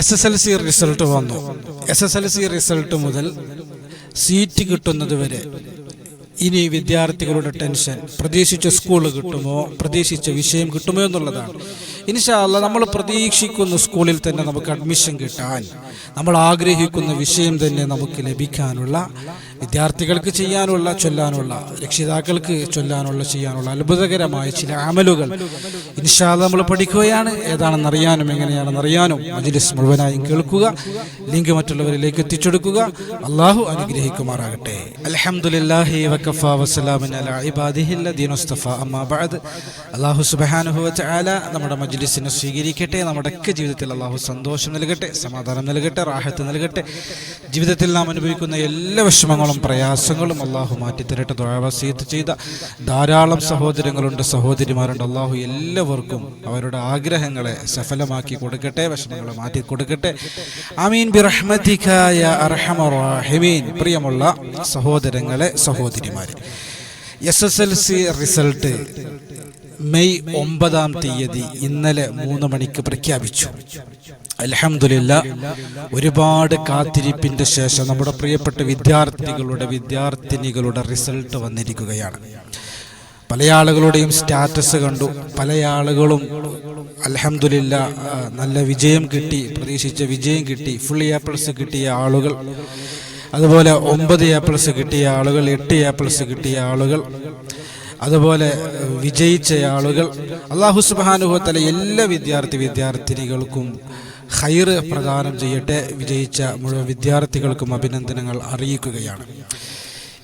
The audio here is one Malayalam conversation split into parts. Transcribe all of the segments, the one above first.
S S L C result വന്നു. S S L C result മുതൽ സീറ്റ് കിട്ടുന്നത് വരെ. ഇനി വിദ്യാർത്ഥികളുടെ ടെൻഷൻ പ്രതീക്ഷിച്ച സ്കൂൾ കിട്ടുമോ? പ്രതീക്ഷിച്ച വിഷയം കിട്ടുമോ എന്നുള്ളതാണ്. ഇൻഷാല്ല നമ്മൾ പ്രതീക്ഷിക്കുന്ന സ്കൂളിൽ തന്നെ നമുക്ക് അഡ്മിഷൻ കിട്ടാൻ നമ്മൾ ആഗ്രഹിക്കുന്ന വിഷയം തന്നെ നമുക്ക് ലഭിക്കാനുള്ള വിദ്യാർത്ഥികൾക്ക് ചെയ്യാനുള്ള ചൊല്ലാനുള്ള രക്ഷിതാക്കൾക്ക് ചൊല്ലാനുള്ള ചെയ്യാനുള്ള അത്ഭുതകരമായ ചില അമലുകൾ. ഇൻഷാല്ല നമ്മൾ പഠിക്കുകയാണ്. ഏതാണെന്ന് അറിയാനും എങ്ങനെയാണെന്ന് അറിയാനും മജിലിസ് മുഴുവനായും കേൾക്കുക. ലിങ്ക് മറ്റുള്ളവരിലേക്ക് എത്തിച്ചെടുക്കുക. അള്ളാഹു അനുഗ്രഹിക്കുമാറാകട്ടെ. സുബ്ഹാനഹു വതആല നമ്മുടെ മജ്ലിസിനെ സ്വീകരിക്കട്ടെ. നമ്മുടെയൊക്കെ ജീവിതത്തിൽ അള്ളാഹു സന്തോഷം നൽകട്ടെ സമാധാനം നൽകട്ടെ റാഹത്ത് നൽകട്ടെ. ജീവിതത്തിൽ നാം അനുഭവിക്കുന്ന എല്ലാ വിഷമങ്ങളും പ്രയാസങ്ങളും അള്ളാഹു മാറ്റിത്തരട്ടെ. ദുരാവസീത്ത് ചെയ്ത ധാരാളം സഹോദരങ്ങളുണ്ട് സഹോദരിമാരുണ്ട്. അള്ളാഹു എല്ലാവർക്കും അവരുടെ ആഗ്രഹങ്ങളെ സഫലമാക്കി കൊടുക്കട്ടെ വിഷമങ്ങളെ മാറ്റി കൊടുക്കട്ടെ. അമീൻ ബിറഹ്മതിക്കായ അർഹമീൻ പ്രിയമുള്ള സഹോദരങ്ങളെ സഹോദരിമാരെ S S L C result May ഒമ്പതാം തീയതി ഇന്നലെ മൂന്ന് മണിക്ക് പ്രഖ്യാപിച്ചു. അലഹമില്ല ഒരുപാട് കാത്തിരിപ്പിന്റെ ശേഷം നമ്മുടെ പ്രിയപ്പെട്ട വിദ്യാർത്ഥികളുടെ വിദ്യാർത്ഥിനികളുടെ റിസൾട്ട് വന്നിരിക്കുകയാണ്. പല ആളുകളുടെയും സ്റ്റാറ്റസ് കണ്ടു. പല ആളുകളും അലഹമില്ല നല്ല വിജയം കിട്ടി പ്രതീക്ഷിച്ച വിജയം കിട്ടി. ഫുൾ എ പ്ലസ് കിട്ടിയ ആളുകൾ അതുപോലെ ഒമ്പത് എ പ്ലസ് കിട്ടിയ ആളുകൾ എട്ട് എ പ്ലസ് കിട്ടിയ ആളുകൾ അതുപോലെ വിജയിച്ച ആളുകൾ. അള്ളാഹു സുബാനുഭവത്തിലെ എല്ലാ വിദ്യാർത്ഥി വിദ്യാർത്ഥിനികൾക്കും ഹൈറ് പ്രദാനം ചെയ്യട്ടെ വിജയിച്ച മുഴുവൻ വിദ്യാർത്ഥികൾക്കും അഭിനന്ദനങ്ങൾ അറിയിക്കുകയാണ്.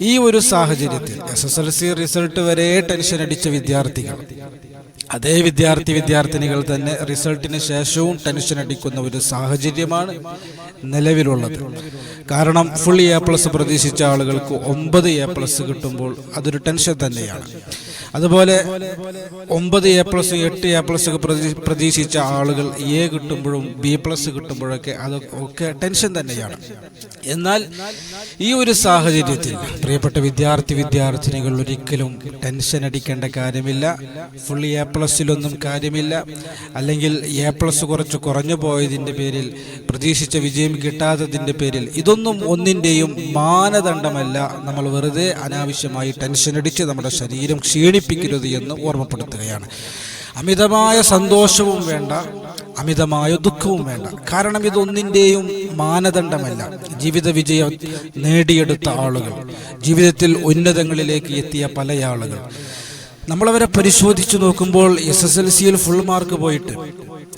ഈ ഒരു സാഹചര്യത്തിൽ S S L C result വരെ ടെൻഷൻ അടിച്ച വിദ്യാർത്ഥികൾ അതേ വിദ്യാർത്ഥി വിദ്യാർത്ഥിനികൾ തന്നെ റിസൾട്ടിന് ശേഷവും ടെൻഷൻ അടിക്കുന്ന ഒരു സാഹചര്യമാണ് നിലവിലുള്ളത്. കാരണം ഫുൾ എ പ്ലസ് പ്രതീക്ഷിച്ച ആളുകൾക്ക് ഒമ്പത് എ പ്ലസ് കിട്ടുമ്പോൾ അതൊരു ടെൻഷൻ തന്നെയാണ്. അതുപോലെ ഒമ്പത് എ പ്ലസ് എട്ട് എ പ്ലസ് പ്രതീക്ഷിച്ച ആളുകൾ എ കിട്ടുമ്പോഴും ബി പ്ലസ് കിട്ടുമ്പോഴൊക്കെ അതൊക്കെ ടെൻഷൻ തന്നെയാണ്. എന്നാൽ ഈ ഒരു സാഹചര്യത്തിൽ പ്രിയപ്പെട്ട വിദ്യാർത്ഥി വിദ്യാർത്ഥിനികൾ ഒരിക്കലും ടെൻഷൻ അടിക്കേണ്ട കാര്യമില്ല. ഫുൾ എ പ്ലസിലൊന്നും കാര്യമില്ല. അല്ലെങ്കിൽ എ പ്ലസ് കുറച്ച് കുറഞ്ഞു പോയതിന്റെ പേരിൽ പ്രതീക്ഷിച്ച വിജയം കിട്ടാത്തതിന്റെ പേരിൽ ഇതൊന്നും ഒന്നിന്റെയും മാനദണ്ഡമല്ല. നമ്മൾ വെറുതെ അനാവശ്യമായി ടെൻഷൻ അടിച്ച് നമ്മുടെ ശരീരം ക്ഷീണിപ്പിക്കരുത് എന്ന് ഓർമ്മപ്പെടുത്തുകയാണ്. അമിതമായ സന്തോഷവും വേണ്ട അമിതമായ ദുഃഖവും വേണ്ട. കാരണം ഇതൊന്നിന്റെയും മാനദണ്ഡമല്ല. ജീവിത വിജയം നേടിയെടുത്ത ആളുകൾ ജീവിതത്തിൽ ഉന്നതങ്ങളിലേക്ക് എത്തിയ പല ആളുകൾ. നമ്മളവരെ പരിശോധിച്ചു നോക്കുമ്പോൾ എസ് എസ് എൽ സിയിൽ ഫുൾ മാർക്ക് പോയിട്ട്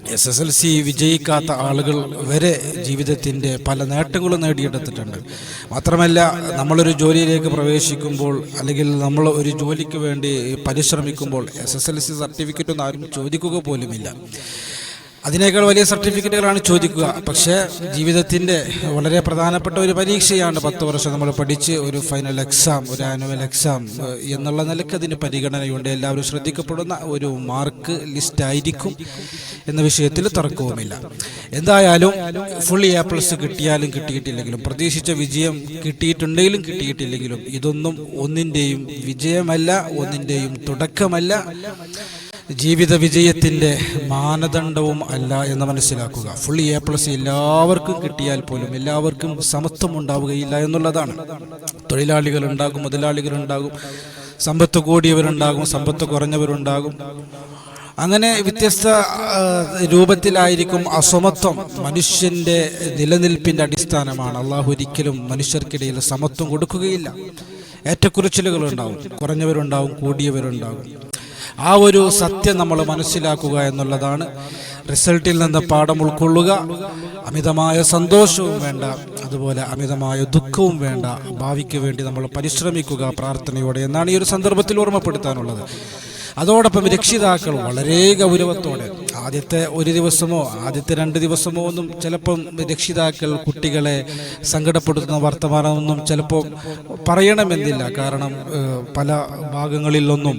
എസ് എസ് എൽ സി വിജയിക്കാത്ത ആളുകൾ വരെ ജീവിതത്തിന്റെ പല നേട്ടങ്ങളും നേടിയെടുത്തിട്ടുണ്ട്. മാത്രമല്ല നമ്മളൊരു ജോലിയിലേക്ക് പ്രവേശിക്കുമ്പോൾ അല്ലെങ്കിൽ നമ്മൾ ഒരു ജോലിക്ക് വേണ്ടി പരിശ്രമിക്കുമ്പോൾ S S L C certificate ഒന്നും ആരും ചോദിക്കുക പോലുമില്ല. അതിനേക്കാൾ വലിയ സർട്ടിഫിക്കറ്റുകളാണ് ചോദിക്കുക. പക്ഷേ ജീവിതത്തിന്റെ വളരെ പ്രധാനപ്പെട്ട ഒരു പരീക്ഷയാണ് പത്ത് വർഷം നമ്മൾ പഠിച്ച് ഒരു ഫൈനൽ എക്സാം ഒരു ആനുവൽ എക്സാം എന്നുള്ള നിലയ്ക്ക് അതിന് പരിഗണനയുണ്ട്. എല്ലാവരും ശ്രദ്ധിക്കപ്പെടുന്ന ഒരു മാർക്ക് ലിസ്റ്റ് ആയിരിക്കും എന്ന വിഷയത്തിൽ തർക്കവുമില്ല. എന്തായാലും ഫുൾ എ പ്ലസ് കിട്ടിയാലും കിട്ടിയിട്ടില്ലെങ്കിലും പ്രതീക്ഷിച്ച വിജയം കിട്ടിയിട്ടുണ്ടെങ്കിലും കിട്ടിയിട്ടില്ലെങ്കിലും ഇതൊന്നും ഒന്നിന്റെയും വിജയമല്ല ഒന്നിന്റെയും തുടക്കമല്ല. ജീവിത വിജയത്തിന്റെ മാനദണ്ഡവും അല്ല എന്ന് മനസ്സിലാക്കുക. ഫുൾ എ പ്ലസ് എല്ലാവർക്കും കിട്ടിയാൽ പോലും എല്ലാവർക്കും സമത്വം ഉണ്ടാവുകയില്ല എന്നുള്ളതാണ്. തൊഴിലാളികൾ ഉണ്ടാകും മുതലാളികൾ ഉണ്ടാകും സമ്പത്ത് കൂടിയവരുണ്ടാകും സമ്പത്ത് കുറഞ്ഞവരുണ്ടാകും. അങ്ങനെ വ്യത്യസ്ത രൂപത്തിലായിരിക്കും അസമത്വം. മനുഷ്യന്റെ നിലനിൽപ്പിന്റെ അടിസ്ഥാനമാണ്. അള്ളാഹു ഒരിക്കലും മനുഷ്യർക്കിടയിൽ സമത്വം കൊടുക്കുകയില്ല. ഏറ്റക്കുറച്ചിലുകൾ ഉണ്ടാവും കുറഞ്ഞവരുണ്ടാവും കൂടിയവരുണ്ടാകും ആ ഒരു സത്യം നമ്മൾ മനസ്സിലാക്കുക എന്നുള്ളതാണ്. റിസൾട്ടിൽ നിന്ന് പാഠം ഉൾക്കൊള്ളുക. അമിതമായ സന്തോഷവും വേണ്ട. അതുപോലെ അമിതമായ ദുഃഖവും വേണ്ട. ഭാവിക്ക് വേണ്ടി നമ്മൾ പരിശ്രമിക്കുക പ്രാർത്ഥനയോടെ എന്നാണ് ഈ ഒരു സന്ദർഭത്തിൽ ഓർമ്മപ്പെടുത്താനുള്ളത്. അതോടൊപ്പം രക്ഷിതാക്കൾ വളരെ ഗൗരവത്തോടെ ആദ്യത്തെ ഒരു ദിവസമോ ആദ്യത്തെ രണ്ട് ദിവസമോ ഒന്നും ചിലപ്പം രക്ഷിതാക്കൾ കുട്ടികളെ സങ്കടപ്പെടുത്തുന്ന വർത്തമാനമൊന്നും ചിലപ്പോൾ പറയണമെന്നില്ല. കാരണം പല ഭാഗങ്ങളിലൊന്നും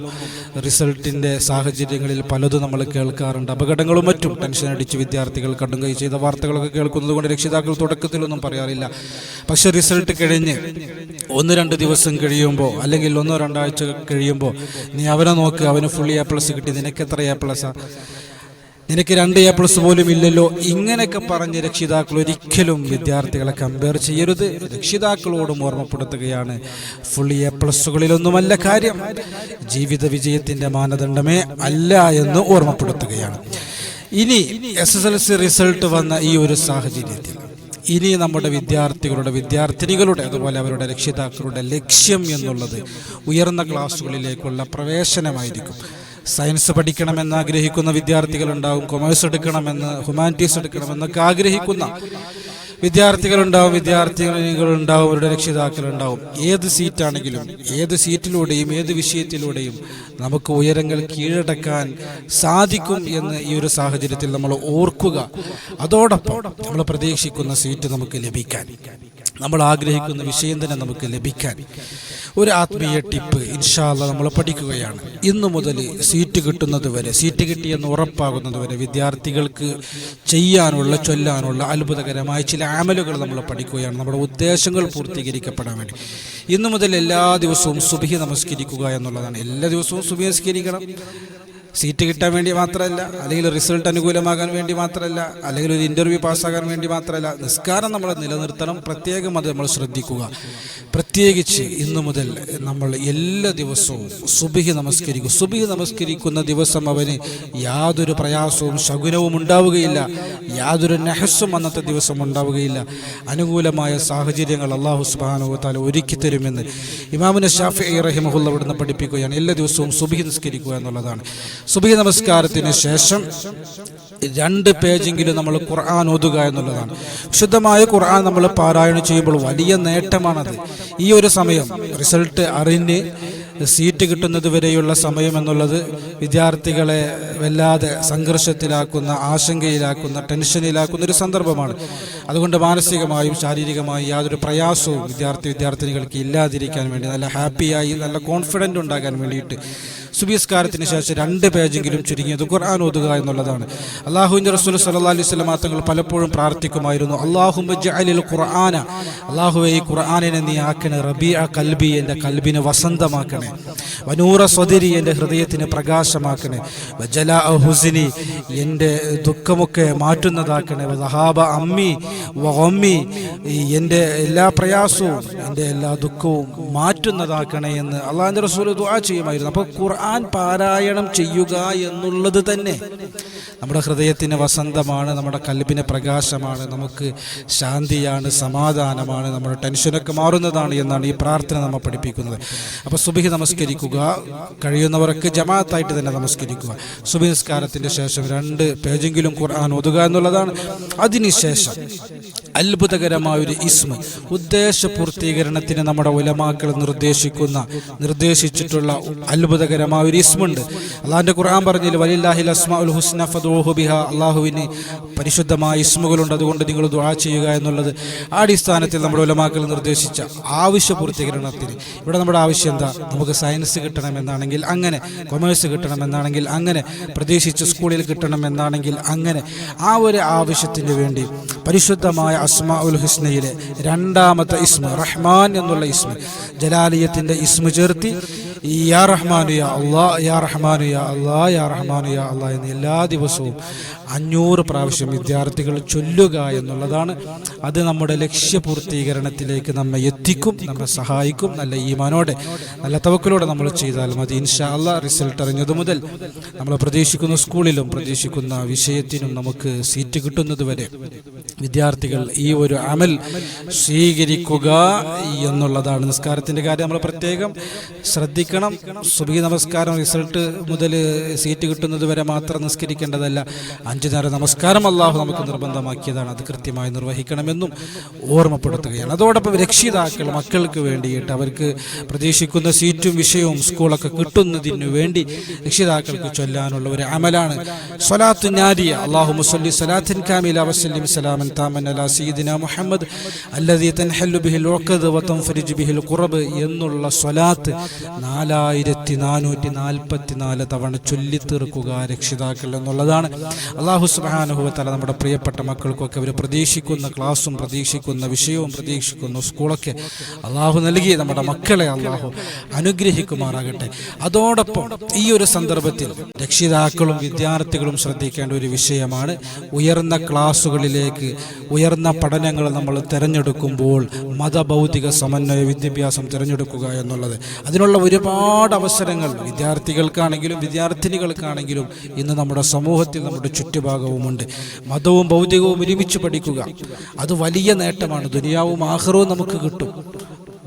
റിസൾട്ടിന്റെ സാഹചര്യങ്ങളിൽ പലതും നമ്മൾ കേൾക്കാറുണ്ട്. അപകടങ്ങളും മറ്റും. ടെൻഷൻ അടിച്ച് വിദ്യാർത്ഥികൾ കണ്ടുകൈ ചെയ്ത വാർത്തകളൊക്കെ കേൾക്കുന്നത് കൊണ്ട് രക്ഷിതാക്കൾ തുടക്കത്തിലൊന്നും പറയാറില്ല. പക്ഷെ റിസൾട്ട് കഴിഞ്ഞ് ഒന്ന് രണ്ട് ദിവസം കഴിയുമ്പോൾ അല്ലെങ്കിൽ ഒന്നോ രണ്ടാഴ്ച കഴിയുമ്പോൾ നീ അവനെ നോക്ക് അവന് ഫുൾ എ പ്ലസ് കിട്ടി നിനക്ക് എത്ര എ പ്ലസ്സാ നിനക്ക് രണ്ട് എ പ്ലസ് പോലും ഇല്ലല്ലോ. ഇങ്ങനെയൊക്കെ പറഞ്ഞ് രക്ഷിതാക്കൾ ഒരിക്കലും വിദ്യാർത്ഥികളെ കമ്പയർ ചെയ്യരുത്. രക്ഷിതാക്കളോടും ഓർമ്മപ്പെടുത്തുകയാണ്. ഫുൾ എ പ്ലസ്സുകളിലൊന്നുമല്ല കാര്യം. ജീവിത വിജയത്തിന്റെ മാനദണ്ഡമേ അല്ല എന്ന് ഓർമ്മപ്പെടുത്തുകയാണ്. ഇനി S S L C result വന്ന ഈ ഒരു സാഹചര്യത്തിൽ ഇനി നമ്മുടെ വിദ്യാർത്ഥികളുടെ വിദ്യാർത്ഥിനികളുടെ അതുപോലെ അവരുടെ രക്ഷിതാക്കളുടെ ലക്ഷ്യം എന്നുള്ളത് ഉയർന്ന ക്ലാസ്സുകളിലേക്കുള്ള പ്രവേശനമായിരിക്കും. സയൻസ് പഠിക്കണമെന്ന് ആഗ്രഹിക്കുന്ന വിദ്യാർത്ഥികളുണ്ടാവും കൊമേഴ്സ് എടുക്കണമെന്ന് ഹ്യൂമാനിറ്റീസ് എടുക്കണമെന്നൊക്കെ ആഗ്രഹിക്കുന്ന വിദ്യാർത്ഥികളുണ്ടാവും വിദ്യാർത്ഥികളുണ്ടാവും അവരുടെ രക്ഷിതാക്കളുണ്ടാവും. ഏത് സീറ്റാണെങ്കിലും ഏത് സീറ്റിലൂടെയും ഏത് വിഷയത്തിലൂടെയും നമുക്ക് ഉയരങ്ങൾ കീഴടക്കാൻ സാധിക്കും എന്ന് ഈ ഒരു സാഹചര്യത്തിൽ നമ്മൾ ഓർക്കുക. അതോടൊപ്പം നമ്മൾ പ്രതീക്ഷിക്കുന്ന സീറ്റ് നമുക്ക് ലഭിക്കാൻ നമ്മൾ ആഗ്രഹിക്കുന്ന വിഷയം തന്നെ നമുക്ക് ലഭിക്കാൻ. ഒരു ആത്മീയ ടിപ്പ് ഇൻഷാല്ല നമ്മൾ പഠിക്കുകയാണ്. ഇന്നു മുതൽ സീറ്റ് കിട്ടുന്നത് വരെ സീറ്റ് കിട്ടിയെന്ന് ഉറപ്പാകുന്നത് വരെ വിദ്യാർത്ഥികൾക്ക് ചെയ്യാനുള്ള ചൊല്ലാനുള്ള അത്ഭുതകരമായ ചില ആമലുകൾ നമ്മൾ പഠിക്കുകയാണ്. നമ്മുടെ ഉദ്ദേശങ്ങൾ പൂർത്തീകരിക്കപ്പെടാൻ വേണ്ടി. ഇന്നു മുതൽ എല്ലാ ദിവസവും സുബഹി നമസ്കരിക്കുക എന്നുള്ളതാണ്. എല്ലാ ദിവസവും സുബഹി നമസ്കരിക്കണം. സീറ്റ് കിട്ടാൻ വേണ്ടി മാത്രമല്ല അല്ലെങ്കിൽ റിസൾട്ട് അനുകൂലമാകാൻ വേണ്ടി മാത്രമല്ല അല്ലെങ്കിൽ ഒരു ഇന്റർവ്യൂ പാസ്സാകാൻ വേണ്ടി മാത്രമല്ല നിസ്കാരം നമ്മൾ നിലനിർത്തണം പ്രത്യേകം അത് നമ്മൾ ശ്രദ്ധിക്കുക. പ്രത്യേകിച്ച് ഇന്നു മുതൽ നമ്മൾ എല്ലാ ദിവസവും സുബിഹി നമസ്കരിക്കും. സുബിഹി നമസ്കരിക്കുന്ന ദിവസം അവന് യാതൊരു പ്രയാസവും ശകുനവും ഉണ്ടാവുകയില്ല യാതൊരു നെഹസ്സും അന്നത്തെ ദിവസം ഉണ്ടാവുകയില്ല. അനുകൂലമായ സാഹചര്യങ്ങൾ അള്ളാഹു സുബാനുവത്താൽ ഒരുക്കി തരുമെന്ന് ഇമാമിന് ഷാഫി റഹിമഹുല്ല ഇവിടുന്ന് പഠിപ്പിക്കുകയാണ്. എല്ലാ ദിവസവും സുബിഹി നിസ്കരിക്കുക എന്നുള്ളതാണ്. സുബഹി നമസ്കാരത്തിന് ശേഷം രണ്ട് പേജെങ്കിലും നമ്മൾ ഖുർആൻ ഓതുക എന്നുള്ളതാണ്. വിശുദ്ധമായ ഖുർആൻ നമ്മൾ പാരായണം ചെയ്യുമ്പോൾ വലിയ നേട്ടമാണത്. ഈ ഒരു സമയം റിസൾട്ട് അറിഞ്ഞ് സീറ്റ് കിട്ടുന്നത് വരെയുള്ള സമയം എന്നുള്ളത് വിദ്യാർത്ഥികളെ വല്ലാതെ സംഘർഷത്തിലാക്കുന്ന ആശങ്കയിലാക്കുന്ന ടെൻഷനിലാക്കുന്ന ഒരു സന്ദർഭമാണ്. അതുകൊണ്ട് മാനസികമായും ശാരീരികമായും യാതൊരു പ്രയാസവും വിദ്യാർത്ഥി വിദ്യാർത്ഥിനികൾക്ക് ഇല്ലാതിരിക്കാൻ വേണ്ടി നല്ല ഹാപ്പിയായി നല്ല കോൺഫിഡന്റ് ഉണ്ടാകാൻ വേണ്ടിയിട്ട് സുബിസ്കാരത്തിന് ശേഷം രണ്ട് പേജെങ്കിലും ചുരുങ്ങിയത് ഖുർആൻ ഓതുക എന്നുള്ളതാണ്. അള്ളാഹുവിന്റെ റസൂൽ സല്ലാ അലൈഹി സ്വലം തങ്ങൾ പലപ്പോഴും പ്രാർത്ഥിക്കുമായിരുന്നു. അള്ളാഹു ഖുർആന. അള്ളാഹുവെ ഈ ഖുർആാനിനെ നീ ആക്കണേ. റബി ആ കൽബി എന്റെ കൽബിനെ വസന്തമാക്കണേ. വനൂറ സ്വതിരി എന്റെ ഹൃദയത്തിന് പ്രകാശമാക്കണേ. വജല ഹുസിനി എന്റെ ദുഃഖമൊക്കെ മാറ്റുന്നതാക്കണേ. വഹാബ അമ്മി വമ്മി എന്റെ എല്ലാ പ്രയാസവും എന്റെ എല്ലാ ദുഃഖവും മാറ്റുന്നതാക്കണേ എന്ന് അള്ളാഹിന്റെ റസൂൽ ദുആ ചെയ്യുമായിരുന്നു. അപ്പോൾ ഖുർആൻ പാരായണം ചെയ്യുക എന്നുള്ളത് തന്നെ. നമ്മുടെ ഹൃദയത്തിന് വസന്തമാണ് നമ്മുടെ കൽബിന് പ്രകാശമാണ് നമുക്ക് ശാന്തിയാണ് സമാധാനമാണ് നമ്മുടെ ടെൻഷനൊക്കെ മാറുന്നതാണ് എന്നാണ് ഈ പ്രാർത്ഥന നമ്മൾ പഠിപ്പിക്കുന്നത്. അപ്പോൾ സുബിഹി നമസ്കരിക്കുക. കഴിയുന്നവർക്ക് ജമാഅത്തായിട്ട് തന്നെ നമസ്കരിക്കുക. സുബി നിസ്കാരത്തിന്റെ ശേഷം രണ്ട് പേജെങ്കിലും ഖുർആൻ ഒതുക എന്നുള്ളതാണ് അതിനുശേഷം. അത്ഭുതകരമായ ഒരു ഇസ്മ ഉദ്ദേശ പൂർത്തീകരണത്തിന് നമ്മുടെ ഉലമാക്കൾ നിർദ്ദേശിക്കുന്ന നിർദ്ദേശിച്ചിട്ടുള്ള അത്ഭുതകരമായ ഒരു ഇസ്മുണ്ട്. അള്ളാഹിന്റെ ഖുർആൻ പറഞ്ഞില്ല വലില്ലാഹിൽ അസ്മാഉൽ ഹുസ്ന ഫദ്ഊഹു അള്ളാഹുവിന് പരിശുദ്ധമായ ഇസ്മുകളുണ്ട്. അതുകൊണ്ട് നിങ്ങൾ ദുആ ചെയ്യുക എന്നുള്ളത് അടിസ്ഥാനത്തിൽ നമ്മുടെ ഉലമാക്കൾ നിർദ്ദേശിച്ച ആവശ്യ പൂർത്തീകരണത്തിന്. ഇവിടെ നമ്മുടെ ആവശ്യം എന്താ? നമുക്ക് സയൻസ് കിട്ടണമെന്നാണെങ്കിൽ അങ്ങനെ കൊമേഴ്സ് കിട്ടണമെന്നാണെങ്കിൽ അങ്ങനെ പ്രതീക്ഷിച്ച സ്കൂളിൽ കിട്ടണമെന്നാണെങ്കിൽ അങ്ങനെ. ആ ഒരു ആവശ്യത്തിന് വേണ്ടി പരിശുദ്ധമായ അസ്മാ ഉൽ ഹുസ്നയിലെ രണ്ടാമത്തെ ഇസ്മ റഹ്മാൻ എന്നുള്ള ഇസ്മ ജലാലയത്തിന്റെ ഇസ്മ ചേർത്തി യാ റഹ്മാനു യാ അള്ളാ യാ റഹ്മാനു യാ അള്ളാ യാ റഹ്മാനു യാ അള്ളാ എന്ന് എല്ലാ ദിവസവും അഞ്ഞൂറ് പ്രാവശ്യം വിദ്യാർത്ഥികൾ ചൊല്ലുക എന്നുള്ളതാണ്. അത് നമ്മുടെ ലക്ഷ്യപൂർത്തീകരണത്തിലേക്ക് നമ്മെ എത്തിക്കും നമ്മെ സഹായിക്കും. നല്ല ഈമാനോടെ നല്ല തവക്കിലൂടെ നമ്മൾ ചെയ്താൽ മതി. ഇൻഷാ അള്ളാ റിസൾട്ട് അറിഞ്ഞതു മുതൽ നമ്മൾ പ്രതീക്ഷിക്കുന്ന സ്കൂളിലും പ്രതീക്ഷിക്കുന്ന വിഷയത്തിനും നമുക്ക് സീറ്റ് കിട്ടുന്നത് വരെ വിദ്യാർത്ഥികൾ ഈ ഒരു അമൽ സ്വീകരിക്കുക എന്നുള്ളതാണ് നിസ്കാരത്തിന്റെ കാര്യം. നമ്മൾ പ്രത്യേകം ശ്രദ്ധിക്കണം. സുബി നമസ്കാരം റിസൾട്ട് മുതൽ സീറ്റ് കിട്ടുന്നത് വരെ മാത്രം നിസ്കരിക്കേണ്ടതല്ല. അഞ്ചു നേരം നമസ്കാരം അള്ളാഹു നമുക്ക് നിർബന്ധമാക്കിയതാണ്. അത് കൃത്യമായി നിർവഹിക്കണമെന്നും ഓർമ്മപ്പെടുത്തുകയാണ്. അതോടൊപ്പം രക്ഷിതാക്കൾ മക്കൾക്ക് വേണ്ടിയിട്ട് അവർക്ക് പ്രതീക്ഷിക്കുന്ന സീറ്റും വിഷയവും സ്കൂളൊക്കെ കിട്ടുന്നതിന് വേണ്ടി രക്ഷിതാക്കൾക്ക് ചൊല്ലാനുള്ള ഒരു അമലാണ്. സ്വലാത്തു നാരിയ. അള്ളാഹു മുസല്ലി സലാത്തിൻ കാമില വസ്ലിം സലാമൻ താമൻ അലാ സീദിന മുഹമ്മദ് അല്ലദീ തൻഹല്ലു ബിഹിൽ ഉഖദ് ഫരിജ് ബിഹിൽ ഖുറബ് എന്നുള്ള സ്വലാത്ത് നാലായിരത്തി നാനൂറ്റി നാൽപ്പത്തി നാല് തവണ ചൊല്ലിത്തീർക്കുക രക്ഷിതാക്കൾ എന്നുള്ളതാണ് അള്ളാഹു സുബാനുഭവത്തല നമ്മുടെ പ്രിയപ്പെട്ട മക്കൾക്കൊക്കെ അവർ പ്രതീക്ഷിക്കുന്ന ക്ലാസ്സും പ്രതീക്ഷിക്കുന്ന വിഷയവും പ്രതീക്ഷിക്കുന്ന സ്കൂളൊക്കെ അള്ളാഹു നൽകി. നമ്മുടെ മക്കളെ അള്ളാഹു അനുഗ്രഹിക്കുമാറാകട്ടെ. അതോടൊപ്പം ഈ ഒരു സന്ദർഭത്തിൽ രക്ഷിതാക്കളും വിദ്യാർത്ഥികളും ശ്രദ്ധിക്കേണ്ട ഒരു വിഷയമാണ് ഉയർന്ന ക്ലാസ്സുകളിലേക്ക് ഉയർന്ന പഠനങ്ങൾ നമ്മൾ തിരഞ്ഞെടുക്കുമ്പോൾ മതഭൗതിക സമന്വയ വിദ്യാഭ്യാസം തിരഞ്ഞെടുക്കുക എന്നുള്ളത്. അതിനുള്ള ഒരുപാട് അവസരങ്ങൾ വിദ്യാർത്ഥികൾക്കാണെങ്കിലും വിദ്യാർത്ഥിനികൾക്കാണെങ്കിലും ഇന്ന് നമ്മുടെ സമൂഹത്തിൽ നമ്മുടെ ചുറ്റുഭാഗവുമുണ്ട്. മതവും ഭൗതികവും ഒരുമിച്ച് പഠിക്കുക. അത് വലിയ നേട്ടമാണ്. ദുനിയാവും ആഹ്റവും നമുക്ക് കിട്ടും.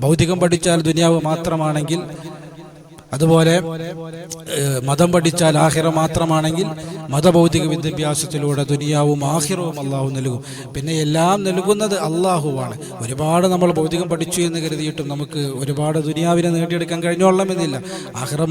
ഭൗതികം പഠിച്ചാൽ ദുനിയാവ് മാത്രമാണെങ്കിൽ അതുപോലെ മതം പഠിച്ചാൽ ആഹിറ മാത്രമാണെങ്കിൽ മതഭൗതിക വിദ്യാഭ്യാസത്തിലൂടെ ദുനിയാവും ആഹിറവും അള്ളാഹു നൽകും. പിന്നെ എല്ലാം നൽകുന്നത് അള്ളാഹുവാണ് ഒരുപാട് നമ്മൾ ഭൗതികം പഠിച്ചു എന്ന് കരുതിയിട്ടും നമുക്ക് ഒരുപാട് ദുനിയാവിനെ നേടിയെടുക്കാൻ കഴിഞ്ഞോളമെന്നില്ല ആഹിറ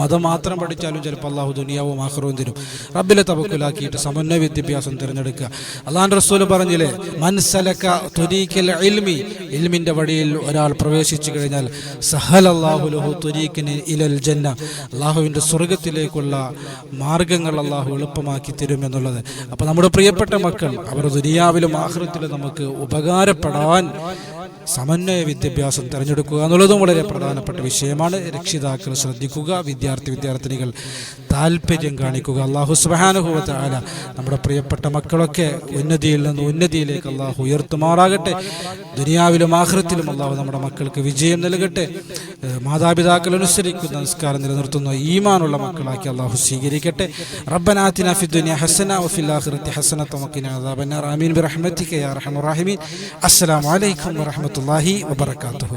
മതം മാത്രം പഠിച്ചാലും ചിലപ്പോൾ അള്ളാഹു ദുനിയാവും ആഹിറവും തരും. റബ്ബിലെ തവക്കുലാക്കിയിട്ട് സമന്വയ വിദ്യാഭ്യാസം തിരഞ്ഞെടുക്കുക. അള്ളാഹ് റസൂൽ പറഞ്ഞില്ലേ മൻസലക്ക തുരീക്കൽ ഇൽമി ഇൽമിന്റെ വഴിയിൽ ഒരാൾ പ്രവേശിച്ചു കഴിഞ്ഞാൽ സഹൽ അള്ളാഹുലഹു തുരീക്കിന് ഇലൽ ജന്ന അള്ളാഹുവിന്റെ സ്വർഗത്തിലേക്കുള്ള മാർഗങ്ങൾ അള്ളാഹു എളുപ്പമാക്കി തരും എന്നുള്ളത്. അപ്പോൾ നമ്മുടെ പ്രിയപ്പെട്ട മക്കൾ അവർ ദുനിയാവിലും ആഹൃത്തിലും നമുക്ക് ഉപകാരപ്പെടാൻ സമന്വയ വിദ്യാഭ്യാസം തിരഞ്ഞെടുക്കുക എന്നുള്ളതും വളരെ പ്രധാനപ്പെട്ട വിഷയമാണ്. രക്ഷിതാക്കൾ ശ്രദ്ധിക്കുക വിദ്യാർത്ഥി വിദ്യാർത്ഥിനികൾ താല്പര്യം കാണിക്കുക. അള്ളാഹു സുബാനുഭവത്തെ ആല നമ്മുടെ പ്രിയപ്പെട്ട മക്കളൊക്കെ ഉന്നതിയിൽ നിന്ന് ഉന്നതിയിലേക്ക് അള്ളാഹു ഉയർത്തുമാറാകട്ടെ. ദുനിയാവിലും ആഹൃത്തിലും അള്ളാഹു നമ്മുടെ മക്കൾക്ക് വിജയം നൽകട്ടെ. മാതാപിതാക്കൾ അനുസരിക്കുന്ന നിസ്കാരം നിലനിർത്തുന്ന. ഈമാനുള്ള മക്കളാക്കി അള്ളാഹു സ്വീകരിക്കട്ടെ. റബ്ബനാത്തിന ഫി ദുനിയ ഹസന ബിറഹ്മതിക യാ അർഹമർ അസ്സലാമു അലൈക്കും വറഹ്മത്തുള്ളാഹി വബറകാതുഹു